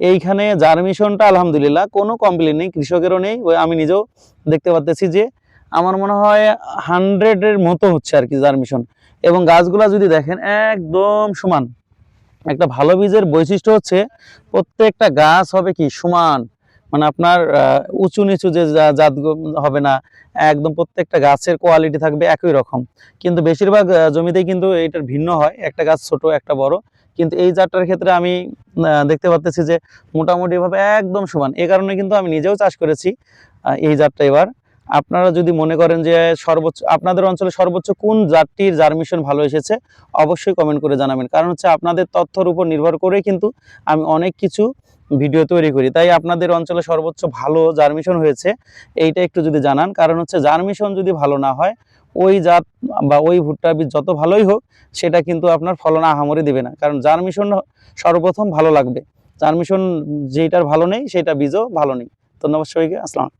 এইখানে জার্মিশনটা আলহামদুলিল্লাহ, কোনো কমপ্লেন নেই, কৃষকেরও নেই। আমি নিজেও দেখতে পাচ্তেছি যে আমার মনে হয় হান্ড্রেডের মতো হচ্ছে আর কি জার্মিশন এবং গাছগুলা যদি দেখেন, একদম সমান। একটা ভালো বীজের বৈশিষ্ট্য হচ্ছে প্রত্যেকটা গাছ হবে কি সমান। মানে আপনার উঁচু নিচু যে জাত হবে না, একদম প্রত্যেকটা গাছের কোয়ালিটি থাকবে একই রকম। কিন্তু বেশিরভাগ জমিতেই কিন্তু এটার ভিন্ন হয়। একটা গাছ ছোট, একটা বড়। কিন্তু এই জাতটার ক্ষেত্রে আমি দেখতে পাচ্ছি যে মোটামুটিভাবে একদম সমান। এ কারণে কিন্তু আমি নিজেও চাষ করেছি এই জাতটা এবার। আপনারা যদি মনে করেন যে সর্বোচ্চ, আপনাদের অঞ্চলে সর্বোচ্চ কোন জাতটির জার্মিশন ভালো এসেছে, অবশ্যই কমেন্ট করে জানাবেন। কারণ হচ্ছে আপনাদের তথ্যর উপর নির্ভর করে কিন্তু আমি অনেক কিছু ভিডিও তৈরি করি। তাই আপনাদের অঞ্চলে সর্বোচ্চ ভালো জার্মিশন হয়েছে, এইটা একটু যদি জানান। কারণ হচ্ছে জার্মিশন যদি ভালো না হয়, ওই জাত বা ওই ভুট্টা বীজ যত ভালোই হোক, সেটা কিন্তু আপনার ফলন আহামরি দিবে না। কারণ জার্মিশন সর্বপ্রথম ভালো লাগবে। জার্মিশন যেটার ভালো নেই, সেটা বীজও ভালো নেই। ধন্যবাদ সবাইকে। আসসালাম